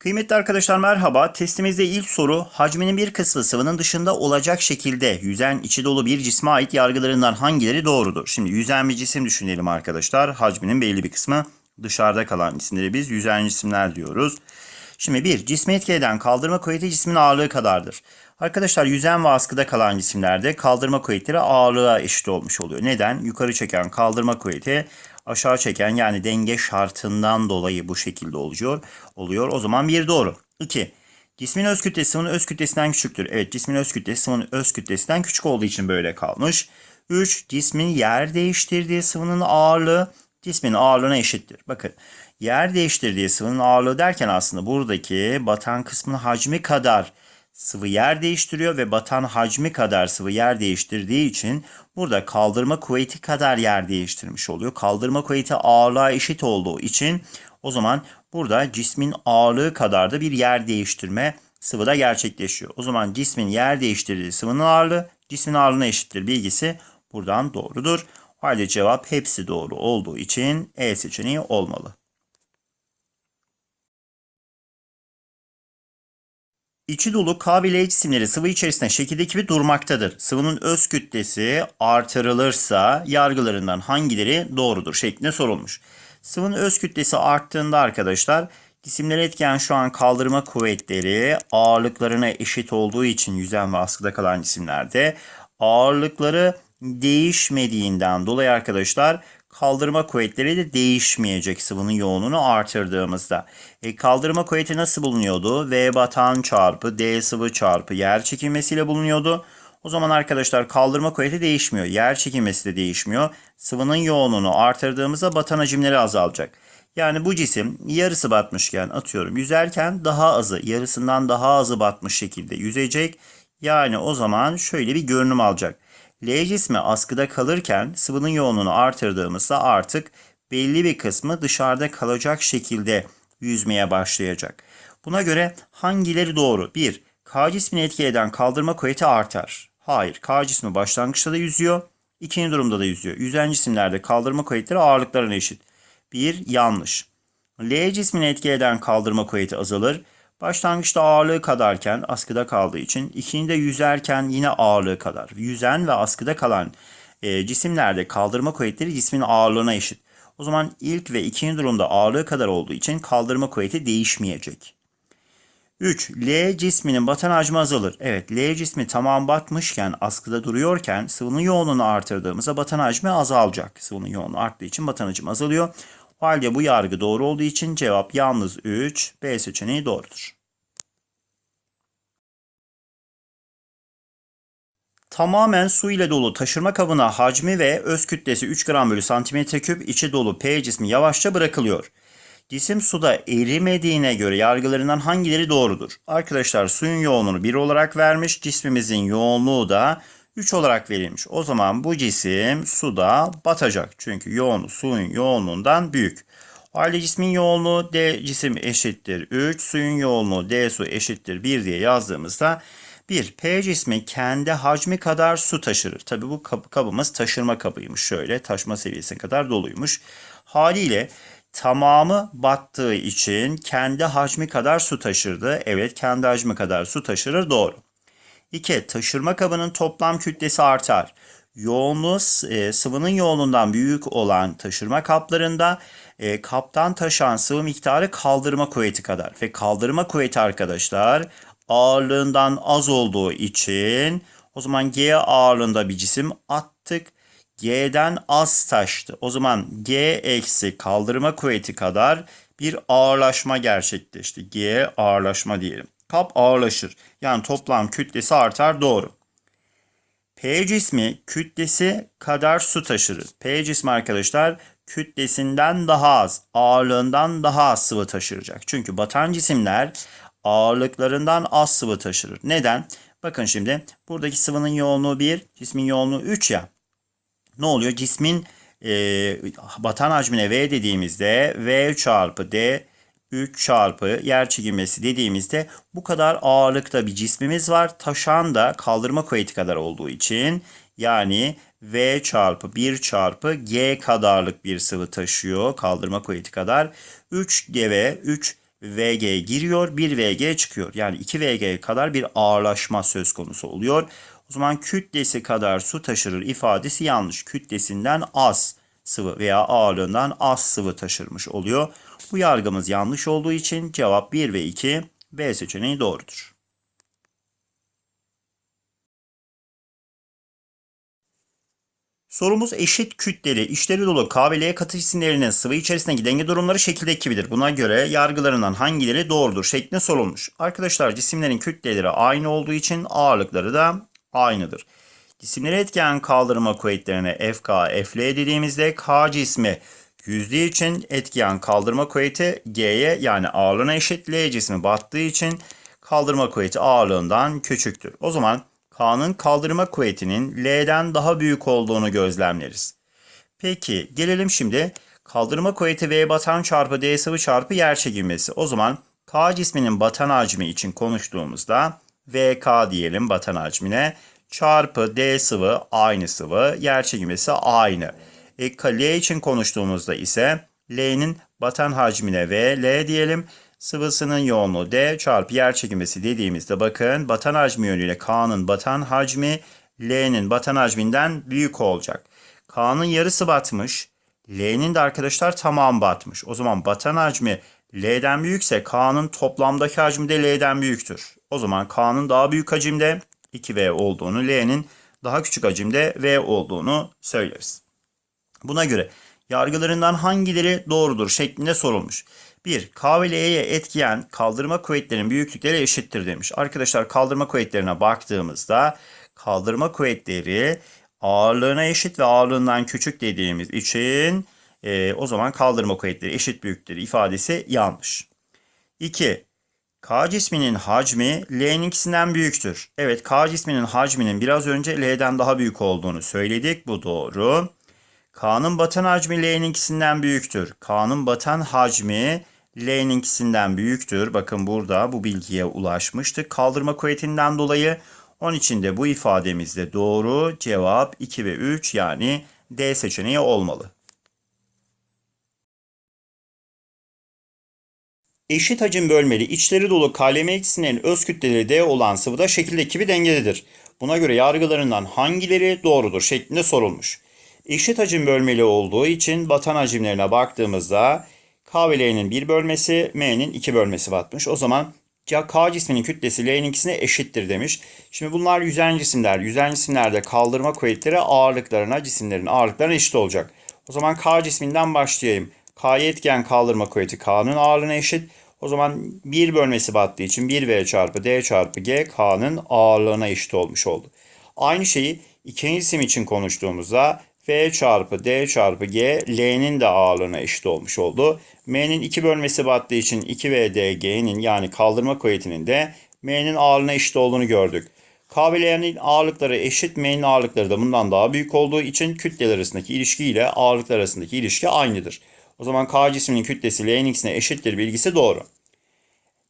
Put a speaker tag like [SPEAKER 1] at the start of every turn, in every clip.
[SPEAKER 1] Kıymetli arkadaşlar merhaba. Testimizde ilk soru hacminin bir kısmı sıvının dışında olacak şekilde yüzen içi dolu bir cisme ait yargılarından hangileri doğrudur? Şimdi yüzen bir cisim düşünelim arkadaşlar. Hacminin belli bir kısmı dışarıda kalan cisimleri biz yüzen cisimler diyoruz. Şimdi bir cismi etki kaldırma kuvveti cismin ağırlığı kadardır. Arkadaşlar yüzen ve askıda kalan cisimlerde kaldırma kuvvetleri ağırlığa eşit olmuş oluyor. Neden? Yukarı çeken kaldırma kuvveti aşağı çeken yani denge şartından dolayı bu şekilde oluyor. oluyor. O zaman bir doğru. 2. Cismin öz kütlesi sıvının öz kütlesinden küçüktür. Evet cismin öz kütlesi sıvının öz kütlesinden küçük olduğu için böyle kalmış. 3. Cismin yer değiştirdiği sıvının ağırlığı cismin ağırlığına eşittir. Bakın yer değiştirdiği sıvının ağırlığı derken aslında buradaki batan kısmın hacmi kadar sıvı yer değiştiriyor ve batan hacmi kadar sıvı yer değiştirdiği için burada kaldırma kuvveti kadar yer değiştirmiş oluyor. Kaldırma kuvveti ağırlığa eşit olduğu için o zaman burada cismin ağırlığı kadar da bir yer değiştirme sıvıda gerçekleşiyor. O zaman cismin yer değiştirdiği sıvının ağırlığı cismin ağırlığına eşittir bilgisi buradan doğrudur. O halde cevap hepsi doğru olduğu için E seçeneği olmalı. İçi dolu K ve L cisimleri sıvı içerisinde şekildeki gibi durmaktadır. Sıvının öz kütlesi artırılırsa yargılarından hangileri doğrudur şeklinde sorulmuş. Sıvının öz kütlesi arttığında arkadaşlar cisimlere etken şu an kaldırma kuvvetleri ağırlıklarına eşit olduğu için yüzen ve askıda kalan cisimlerde ağırlıkları değişmediğinden dolayı arkadaşlar kaldırma kuvvetleri de değişmeyecek sıvının yoğunluğunu artırdığımızda. E, kaldırma kuvveti nasıl bulunuyordu? V batan çarpı D sıvı çarpı yer çekilmesiyle bulunuyordu. O zaman arkadaşlar kaldırma kuvveti değişmiyor. Yer çekilmesi de değişmiyor. Sıvının yoğunluğunu artırdığımızda batan hacimleri azalacak. Yani bu cisim yarısı batmışken atıyorum yüzerken daha azı yarısından daha azı batmış şekilde yüzecek. Yani o zaman şöyle bir görünüm alacak. L cismi askıda kalırken sıvının yoğunluğunu artırdığımızda artık belli bir kısmı dışarıda kalacak şekilde yüzmeye başlayacak. Buna göre hangileri doğru? 1. K cismini etki eden kaldırma kuvveti artar. Hayır. K cismi başlangıçta da yüzüyor. İkinci durumda da yüzüyor. Yüzen cisimlerde kaldırma kuvvetleri ağırlıklarına eşit. 1. Yanlış. L cismini etki eden kaldırma kuvveti azalır. Başlangıçta ağırlığı kadarken askıda kaldığı için ikincide yüzerken yine ağırlığı kadar. Yüzen ve askıda kalan e, cisimlerde kaldırma kuvvetleri cismin ağırlığına eşit. O zaman ilk ve ikinci durumda ağırlığı kadar olduğu için kaldırma kuvveti değişmeyecek. 3. L cisminin batan hacmi azalır. Evet L cismi tamam batmışken askıda duruyorken sıvının yoğunluğunu artırdığımızda batan hacmi azalacak. Sıvının yoğunluğu arttığı için batan hacim azalıyor. O halde bu yargı doğru olduğu için cevap yalnız 3. B seçeneği doğrudur. Tamamen su ile dolu taşırma kabına hacmi ve öz kütlesi 3 gram bölü santimetre küp içi dolu P cismi yavaşça bırakılıyor. Cisim suda erimediğine göre yargılarından hangileri doğrudur? Arkadaşlar suyun yoğunluğunu 1 olarak vermiş. Cismimizin yoğunluğu da 3 olarak verilmiş. O zaman bu cisim suda batacak. Çünkü yoğunluğu suyun yoğunluğundan büyük. O halde cismin yoğunluğu D cisim eşittir 3, suyun yoğunluğu D su eşittir 1 diye yazdığımızda 1. P cismi kendi hacmi kadar su taşırır. Tabi bu kab kabımız taşırma kabıymış. Şöyle taşma seviyesine kadar doluymuş. Haliyle tamamı battığı için kendi hacmi kadar su taşırdı. Evet kendi hacmi kadar su taşırır doğru. 2. Taşırma kabının toplam kütlesi artar. Yoğunluğu e, sıvının yoğunluğundan büyük olan taşırma kaplarında e, kaptan taşan sıvı miktarı kaldırma kuvveti kadar. Ve kaldırma kuvveti arkadaşlar ağırlığından az olduğu için o zaman G ağırlığında bir cisim attık. G'den az taştı. O zaman G eksi kaldırma kuvveti kadar bir ağırlaşma gerçekleşti. G ağırlaşma diyelim. Kap ağırlaşır. Yani toplam kütlesi artar doğru. P cismi kütlesi kadar su taşır. P cismi arkadaşlar kütlesinden daha az, ağırlığından daha az sıvı taşıracak. Çünkü batan cisimler ağırlıklarından az sıvı taşırır. Neden? Bakın şimdi buradaki sıvının yoğunluğu 1, cismin yoğunluğu 3 ya. Ne oluyor? Cismin e, batan hacmine V dediğimizde V çarpı D 3 çarpı yer çekilmesi dediğimizde bu kadar ağırlıkta bir cismimiz var. Taşan da kaldırma kuvveti kadar olduğu için yani V çarpı 1 çarpı G kadarlık bir sıvı taşıyor kaldırma kuvveti kadar. 3 GV 3 VG giriyor, 1 VG çıkıyor. Yani 2 VG kadar bir ağırlaşma söz konusu oluyor. O zaman kütlesi kadar su taşırır ifadesi yanlış. Kütlesinden az sıvı veya ağırlığından az sıvı taşırmış oluyor. Bu yargımız yanlış olduğu için cevap 1 ve 2 B seçeneği doğrudur. Sorumuz eşit kütleli, içleri dolu K ve L katı cisimlerinin sıvı içerisindeki denge durumları şekildeki gibidir. Buna göre yargılarından hangileri doğrudur şeklinde sorulmuş. Arkadaşlar cisimlerin kütleleri aynı olduğu için ağırlıkları da aynıdır. Cisimleri etken kaldırma kuvvetlerine FK, FL dediğimizde K cismi yüzdüğü için etken kaldırma kuvveti G'ye yani ağırlığına eşit. L cismi battığı için kaldırma kuvveti ağırlığından küçüktür. O zaman K'nın kaldırma kuvvetinin L'den daha büyük olduğunu gözlemleriz. Peki gelelim şimdi kaldırma kuvveti V batan çarpı D sıvı çarpı yer çekilmesi. O zaman K cisminin batan hacmi için konuştuğumuzda VK diyelim batan hacmine çarpı D sıvı aynı sıvı yer çekilmesi aynı. E, L için konuştuğumuzda ise L'nin batan hacmine V, L diyelim. Sıvısının yoğunluğu D çarpı yer çekimesi dediğimizde bakın batan hacmi yönüyle K'nın batan hacmi L'nin batan hacminden büyük olacak. K'nın yarısı batmış. L'nin de arkadaşlar tamam batmış. O zaman batan hacmi L'den büyükse K'nın toplamdaki hacmi de L'den büyüktür. O zaman K'nın daha büyük hacimde 2V olduğunu, L'nin daha küçük hacimde V olduğunu söyleriz. Buna göre yargılarından hangileri doğrudur şeklinde sorulmuş. 1. K ve L'ye etkiyen kaldırma kuvvetlerinin büyüklükleri eşittir demiş. Arkadaşlar kaldırma kuvvetlerine baktığımızda kaldırma kuvvetleri ağırlığına eşit ve ağırlığından küçük dediğimiz için e, o zaman kaldırma kuvvetleri eşit büyüktür ifadesi yanlış. 2. K cisminin hacmi L'ninkisinden büyüktür. Evet K cisminin hacminin biraz önce L'den daha büyük olduğunu söyledik. Bu doğru. K'nın batan hacmi L'ninkisinden büyüktür. K'nın batan hacmi L'ninkisinden büyüktür. Bakın burada bu bilgiye ulaşmıştık. Kaldırma kuvvetinden dolayı onun için de bu ifademizde doğru cevap 2 ve 3 yani D seçeneği olmalı. Eşit hacim bölmeli içleri dolu kaleme ikisinin öz kütleleri D olan sıvıda şekildeki gibi dengededir. Buna göre yargılarından hangileri doğrudur şeklinde sorulmuş. Eşit hacim bölmeli olduğu için batan hacimlerine baktığımızda K ve L'nin bir bölmesi, M'nin iki bölmesi batmış. O zaman K cisminin kütlesi L'nin ikisine eşittir demiş. Şimdi bunlar yüzen cisimler. Yüzen cisimlerde kaldırma kuvvetleri ağırlıklarına, cisimlerin ağırlıklarına eşit olacak. O zaman K cisminden başlayayım. K'ya etken kaldırma kuvveti K'nın ağırlığına eşit. O zaman bir bölmesi battığı için 1V çarpı D çarpı G K'nın ağırlığına eşit olmuş oldu. Aynı şeyi ikinci cisim için konuştuğumuzda V çarpı D çarpı G L'nin de ağırlığına eşit olmuş oldu. M'nin iki bölmesi battığı için 2V G'nin yani kaldırma kuvvetinin de M'nin ağırlığına eşit olduğunu gördük. K ve L'nin ağırlıkları eşit, M'nin ağırlıkları da bundan daha büyük olduğu için kütleler arasındaki ilişki ile ağırlıklar arasındaki ilişki aynıdır. O zaman K cisminin kütlesi L'nin eşittir bilgisi doğru.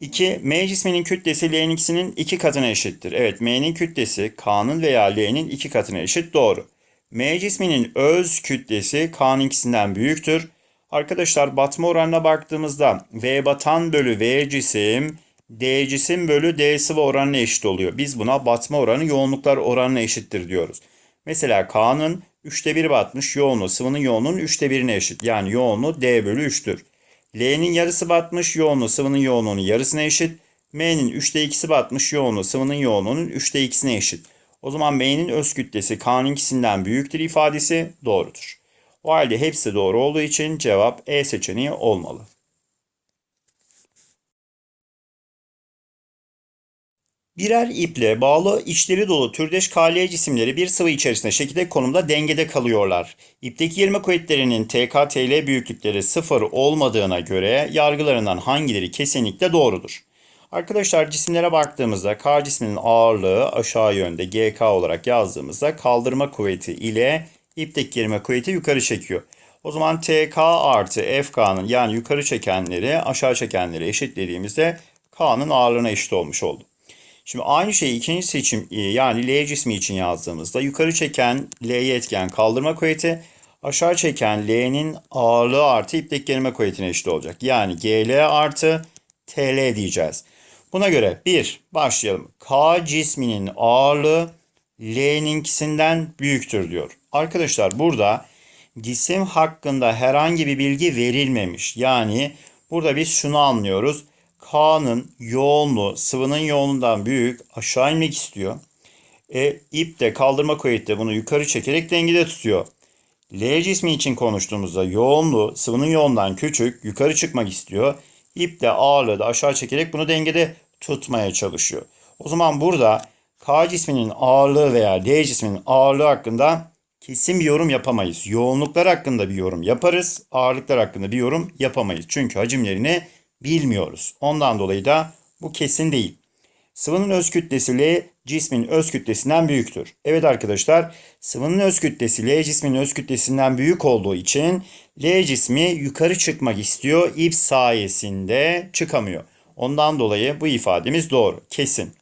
[SPEAKER 1] 2. M cisminin kütlesi L'nin ikisinin iki katına eşittir. Evet M'nin kütlesi K'nın veya L'nin iki katına eşit doğru. M cisminin öz kütlesi K'nın ikisinden büyüktür. Arkadaşlar batma oranına baktığımızda V batan bölü V cisim D cisim bölü D sıvı oranına eşit oluyor. Biz buna batma oranı yoğunluklar oranına eşittir diyoruz. Mesela K'nın 3'te 1 batmış yoğunluğu sıvının yoğunluğunun 3'te 1'ine eşit. Yani yoğunluğu D bölü 3'tür. L'nin yarısı batmış yoğunluğu sıvının yoğunluğunun yarısına eşit. M'nin 3'te 2'si batmış yoğunluğu sıvının yoğunluğunun 3'te 2'sine eşit. O zaman M'nin öz kütlesi K'ninkisinden büyüktür ifadesi doğrudur. O halde hepsi doğru olduğu için cevap E seçeneği olmalı. Birer iple bağlı içleri dolu türdeş KL cisimleri bir sıvı içerisinde şekilde konumda dengede kalıyorlar. İpteki yerime kuvvetlerinin TK-TL büyüklükleri sıfır olmadığına göre yargılarından hangileri kesinlikle doğrudur? Arkadaşlar cisimlere baktığımızda K cisminin ağırlığı aşağı yönde GK olarak yazdığımızda kaldırma kuvveti ile ipteki gerilme kuvveti yukarı çekiyor. O zaman TK artı FK'nın yani yukarı çekenleri aşağı çekenleri eşitlediğimizde K'nın ağırlığına eşit olmuş oldu. Şimdi aynı şeyi ikinci seçim yani L cismi için yazdığımızda yukarı çeken L'ye etken kaldırma kuvveti aşağı çeken L'nin ağırlığı artı ipteki gerilme kuvvetine eşit olacak. Yani GL artı TL diyeceğiz. Buna göre 1 başlayalım. K cisminin ağırlığı L'ninkisinden büyüktür diyor. Arkadaşlar burada cisim hakkında herhangi bir bilgi verilmemiş. Yani burada biz şunu anlıyoruz. K'nın yoğunluğu sıvının yoğunluğundan büyük aşağı inmek istiyor. E, ip de kaldırma kuvveti de bunu yukarı çekerek dengede tutuyor. L cismi için konuştuğumuzda yoğunluğu sıvının yoğunluğundan küçük yukarı çıkmak istiyor. İp de ağırlığı da aşağı çekerek bunu dengede tutmaya çalışıyor. O zaman burada K cisminin ağırlığı veya L cisminin ağırlığı hakkında kesin bir yorum yapamayız. Yoğunluklar hakkında bir yorum yaparız. Ağırlıklar hakkında bir yorum yapamayız. Çünkü hacimlerini bilmiyoruz. Ondan dolayı da bu kesin değil. Sıvının öz kütlesi L cismin öz kütlesinden büyüktür. Evet arkadaşlar sıvının öz kütlesi L cismin öz kütlesinden büyük olduğu için L cismi yukarı çıkmak istiyor. İp sayesinde çıkamıyor. Ondan dolayı bu ifademiz doğru. Kesin.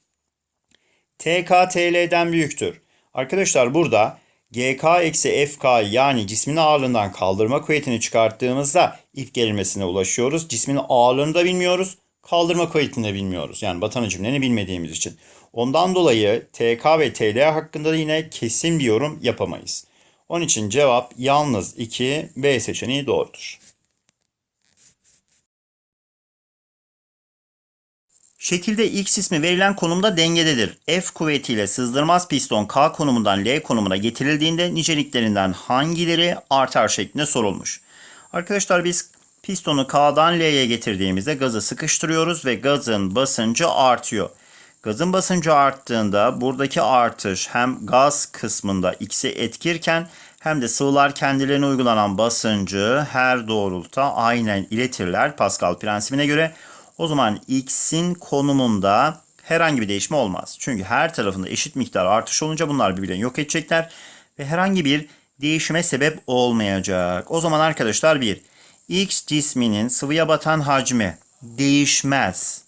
[SPEAKER 1] TK TL'den büyüktür. Arkadaşlar burada GK eksi FK yani cismin ağırlığından kaldırma kuvvetini çıkarttığımızda ip gerilmesine ulaşıyoruz. Cismin ağırlığını da bilmiyoruz. Kaldırma kuvvetini de bilmiyoruz. Yani batan hacimlerini bilmediğimiz için. Ondan dolayı TK ve TL hakkında da yine kesin bir yorum yapamayız. Onun için cevap yalnız 2 B seçeneği doğrudur. Şekilde X ismi verilen konumda dengededir. F kuvvetiyle sızdırmaz piston K konumundan L konumuna getirildiğinde niceliklerinden hangileri artar şeklinde sorulmuş. Arkadaşlar biz pistonu K'dan L'ye getirdiğimizde gazı sıkıştırıyoruz ve gazın basıncı artıyor. Gazın basıncı arttığında buradaki artış hem gaz kısmında X'i etkirken hem de sıvılar kendilerine uygulanan basıncı her doğrultuda aynen iletirler Pascal prensibine göre. O zaman x'in konumunda herhangi bir değişme olmaz. Çünkü her tarafında eşit miktar artış olunca bunlar birbirlerini yok edecekler ve herhangi bir değişime sebep olmayacak. O zaman arkadaşlar bir x cisminin sıvıya batan hacmi değişmez.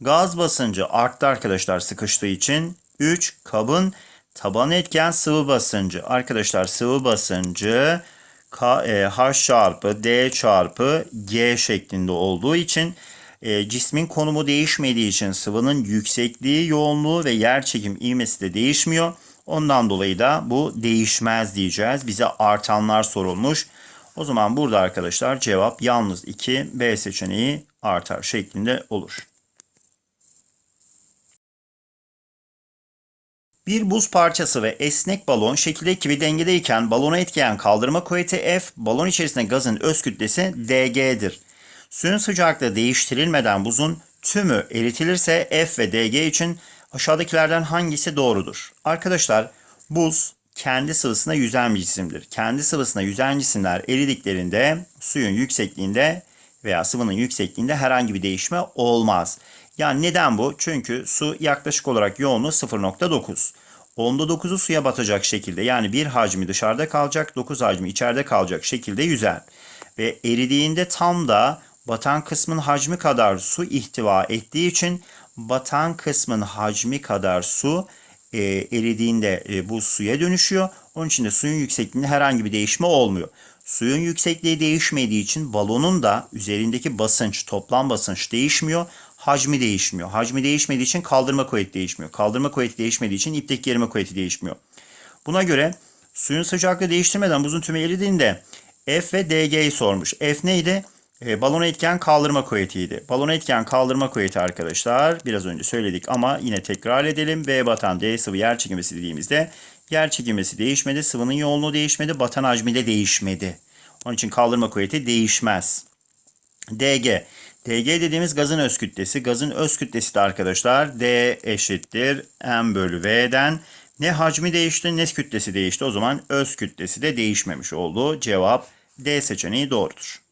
[SPEAKER 1] Gaz basıncı arttı arkadaşlar sıkıştığı için. 3 kabın taban etken sıvı basıncı. Arkadaşlar sıvı basıncı K, e, H çarpı D çarpı G şeklinde olduğu için e, cismin konumu değişmediği için sıvının yüksekliği, yoğunluğu ve yer çekim ivmesi de değişmiyor. Ondan dolayı da bu değişmez diyeceğiz. Bize artanlar sorulmuş. O zaman burada arkadaşlar cevap yalnız 2 B seçeneği artar şeklinde olur. Bir buz parçası ve esnek balon şekildeki gibi dengedeyken balona etkileyen kaldırma kuvveti F, balon içerisinde gazın öz kütlesi dg'dir. Suyun sıcaklığı değiştirilmeden buzun tümü eritilirse F ve dg için aşağıdakilerden hangisi doğrudur? Arkadaşlar buz kendi sıvısına yüzen bir cisimdir. Kendi sıvısına yüzen cisimler eridiklerinde suyun yüksekliğinde veya sıvının yüksekliğinde herhangi bir değişme olmaz. Yani neden bu? Çünkü su yaklaşık olarak yoğunluğu 0.9. Onda 9'u suya batacak şekilde yani bir hacmi dışarıda kalacak, 9 hacmi içeride kalacak şekilde yüzer. Ve eridiğinde tam da batan kısmın hacmi kadar su ihtiva ettiği için batan kısmın hacmi kadar su e, eridiğinde e, bu suya dönüşüyor. Onun için de suyun yüksekliğinde herhangi bir değişme olmuyor. Suyun yüksekliği değişmediği için balonun da üzerindeki basınç, toplam basınç değişmiyor. Hacmi değişmiyor. Hacmi değişmediği için kaldırma kuvveti değişmiyor. Kaldırma kuvveti değişmediği için ipteki gerilme kuvveti değişmiyor. Buna göre suyun sıcaklığı değiştirmeden buzun tümü eridiğinde F ve DG'yi sormuş. F neydi? E, balona etken kaldırma kuvvetiydi. Balona etken kaldırma kuvveti arkadaşlar biraz önce söyledik ama yine tekrar edelim. V batan D sıvı yer çekimesi dediğimizde yer çekimesi değişmedi. Sıvının yoğunluğu değişmedi. Batan hacmi de değişmedi. Onun için kaldırma kuvveti değişmez. DG. DG dediğimiz gazın öz kütlesi. Gazın öz kütlesi de arkadaşlar D eşittir M bölü V'den. Ne hacmi değişti ne kütlesi değişti. O zaman öz kütlesi de değişmemiş oldu. Cevap D seçeneği doğrudur.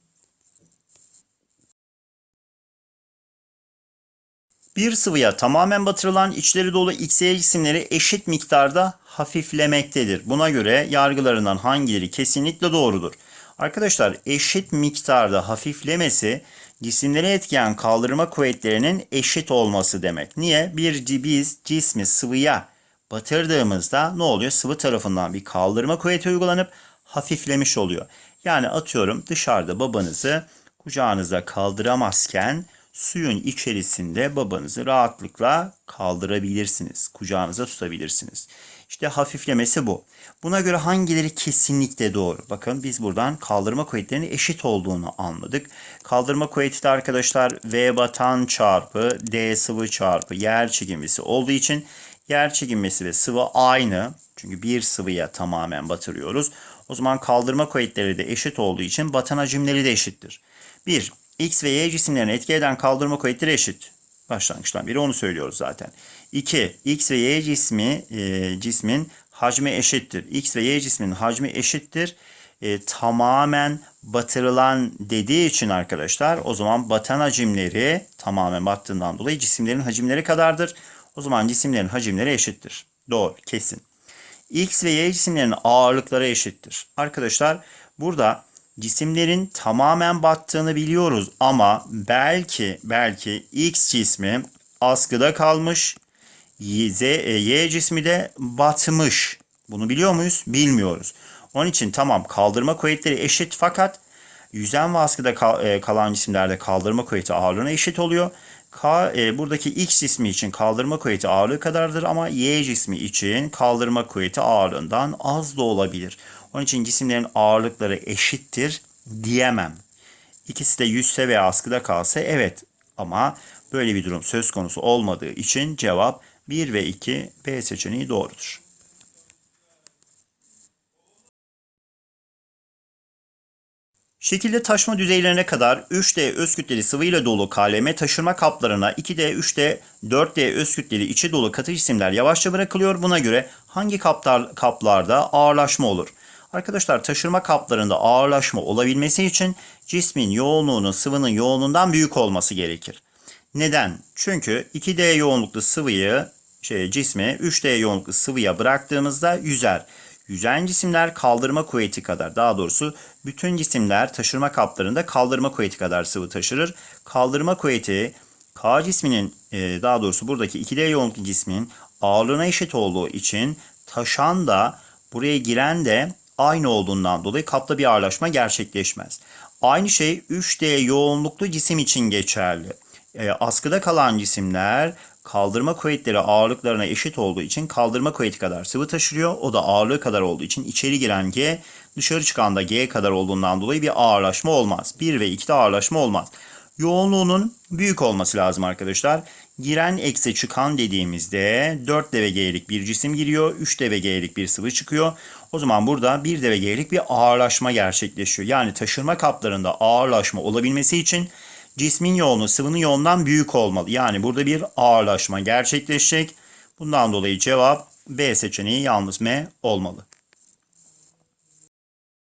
[SPEAKER 1] Bir sıvıya tamamen batırılan içleri dolu XY cisimleri eşit miktarda hafiflemektedir. Buna göre yargılarından hangileri kesinlikle doğrudur? Arkadaşlar eşit miktarda hafiflemesi cisimleri etkileyen kaldırma kuvvetlerinin eşit olması demek. Niye? Bir biz cismi sıvıya batırdığımızda ne oluyor? Sıvı tarafından bir kaldırma kuvveti uygulanıp hafiflemiş oluyor. Yani atıyorum dışarıda babanızı kucağınıza kaldıramazken suyun içerisinde babanızı rahatlıkla kaldırabilirsiniz. Kucağınıza tutabilirsiniz. İşte hafiflemesi bu. Buna göre hangileri kesinlikle doğru? Bakın biz buradan kaldırma kuvvetlerinin eşit olduğunu anladık. Kaldırma kuvveti de arkadaşlar V batan çarpı D sıvı çarpı yer çekimisi olduğu için yer çekilmesi ve sıvı aynı. Çünkü bir sıvıya tamamen batırıyoruz. O zaman kaldırma kuvvetleri de eşit olduğu için batan hacimleri de eşittir. 1. X ve Y cisimlerini etki eden kaldırma kuvvetleri eşit. Başlangıçtan beri onu söylüyoruz zaten. 2. X ve Y cismi e, cismin hacmi eşittir. X ve Y cisminin hacmi eşittir. E, tamamen batırılan dediği için arkadaşlar o zaman batan hacimleri tamamen battığından dolayı cisimlerin hacimleri kadardır. O zaman cisimlerin hacimleri eşittir. Doğru, kesin. X ve Y cisimlerinin ağırlıkları eşittir. Arkadaşlar burada cisimlerin tamamen battığını biliyoruz ama belki belki X cismi askıda kalmış, Z, e, Y cismi de batmış. Bunu biliyor muyuz? Bilmiyoruz. Onun için tamam kaldırma kuvvetleri eşit fakat yüzen ve askıda kal- e, kalan cisimlerde kaldırma kuvveti ağırlığına eşit oluyor. K, e, buradaki X cismi için kaldırma kuvveti ağırlığı kadardır ama Y cismi için kaldırma kuvveti ağırlığından az da olabilir. Onun için cisimlerin ağırlıkları eşittir diyemem. İkisi de yüzse veya askıda kalsa evet ama böyle bir durum söz konusu olmadığı için cevap 1 ve 2 B seçeneği doğrudur. Şekilde taşma düzeylerine kadar 3D öz kütleli sıvı ile dolu KLM taşırma kaplarına 2D, 3D, 4D öz kütleli içi dolu katı cisimler yavaşça bırakılıyor. Buna göre hangi kaplar, kaplarda ağırlaşma olur? Arkadaşlar taşırma kaplarında ağırlaşma olabilmesi için cismin yoğunluğunun sıvının yoğunluğundan büyük olması gerekir. Neden? Çünkü 2D yoğunluklu sıvıyı şey, cismi 3D yoğunluklu sıvıya bıraktığımızda yüzer. Yüzen cisimler kaldırma kuvveti kadar daha doğrusu bütün cisimler taşırma kaplarında kaldırma kuvveti kadar sıvı taşırır. Kaldırma kuvveti K cisminin e, daha doğrusu buradaki 2D yoğunluklu cismin ağırlığına eşit olduğu için taşan da buraya giren de aynı olduğundan dolayı kapta bir ağırlaşma gerçekleşmez. Aynı şey 3D yoğunluklu cisim için geçerli. E, askıda kalan cisimler kaldırma kuvvetleri ağırlıklarına eşit olduğu için kaldırma kuvveti kadar sıvı taşırıyor. O da ağırlığı kadar olduğu için içeri giren G dışarı çıkan da G kadar olduğundan dolayı bir ağırlaşma olmaz. 1 ve 2'de ağırlaşma olmaz. Yoğunluğunun büyük olması lazım arkadaşlar. Giren eksi çıkan dediğimizde 4 dvg'lik bir cisim giriyor. 3 dvg'lik bir sıvı çıkıyor. O zaman burada 1 dvg'lik bir ağırlaşma gerçekleşiyor. Yani taşırma kaplarında ağırlaşma olabilmesi için cismin yoğunluğu sıvının yoğunluğundan büyük olmalı. Yani burada bir ağırlaşma gerçekleşecek. Bundan dolayı cevap B seçeneği yalnız M olmalı.